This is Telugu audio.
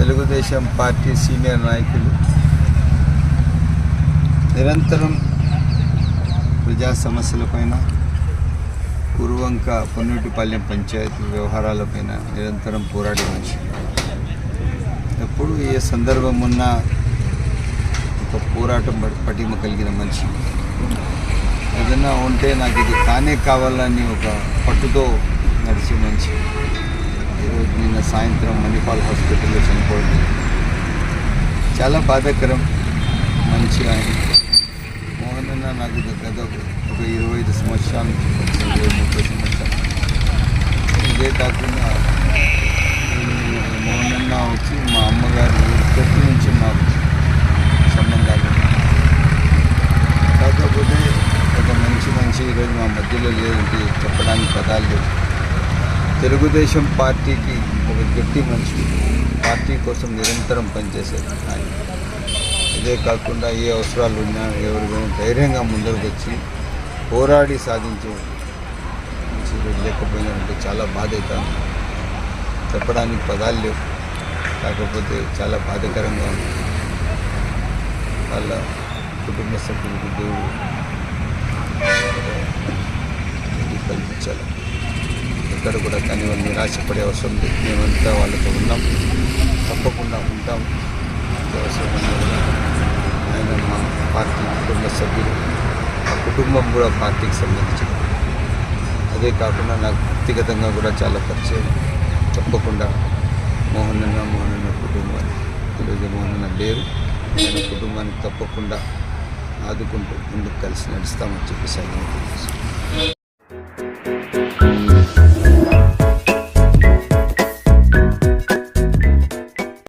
తెలుగుదేశం పార్టీ సీనియర్ నాయకులు నిరంతరం ప్రజా సమస్యలపైన పూర్వంక పొన్నూటిపాలెం పంచాయతీ వ్యవహారాలపైన నిరంతరం పోరాడే మనిషి. ఎప్పుడు ఏ సందర్భం ఉన్నా ఒక పోరాటం పటిమ కలిగిన మనిషి. ఏదన్నా ఉంటే నాకు ఇది కానే కావాలని ఒక పట్టుతో నడిచే మనిషి. ఈరోజు నిన్న సాయంత్రం మణిపాల్ హాస్పిటల్లో చనిపోయింది చాలా బాధాకరం. మంచి ఆయన. మోహన్ అన్న నాకు గత ఒక ఇరవై ఐదు సంవత్సరాల నుంచి ఇరవై ముప్పై సంవత్సరాలు. ఇదే కాకుండా మోహన్ అన్న వచ్చి మా అమ్మగారు ఇప్పటి నుంచి మాకు సంబంధాలు కాకపోతే ఒక మంచి మంచి ఈరోజు మా మధ్యలో లేదంటే చెప్పడానికి పదాలు లేవు. తెలుగుదేశం పార్టీకి ఒక గట్టి మనిషి పార్టీ కోసం నిరంతరం పనిచేసేది ఆయన. ఇదే కాకుండా ఏ అవసరాలు ఉన్నా ఎవరికైనా ధైర్యంగా ముందరకు వచ్చి పోరాడి సాధించే మనిషి లేకపోయినారంటే చాలా బాధ అవుతాను చెప్పడానికి పదాలు లేవు. కాకపోతే చాలా బాధకరంగా ఉంది. వాళ్ళ కుటుంబ సభ్యులకు దేవుడు కల్పించాలి. ఇక్కడ కూడా కానీ వాళ్ళు నిరాశపడే అవసరం లేదు. మేమంతా వాళ్ళతో ఉన్నాం. తప్పకుండా ఉంటాం. ఆయన మా పార్టీ కుటుంబ సభ్యులు. ఆ కుటుంబం కూడా పార్టీకి సంబంధించిన అదే కాకుండా నాకు వ్యక్తిగతంగా కూడా చాలా పరిచయం. తప్పకుండా మోహన్ అన్న మోహన్ అన్న కుటుంబాన్ని ఈరోజు మోహన్ అన్న లేరు. ఆయన కుటుంబానికి తప్పకుండా ఆదుకుంటూ ముందుకు కలిసి నడుస్తామని చెప్పేసి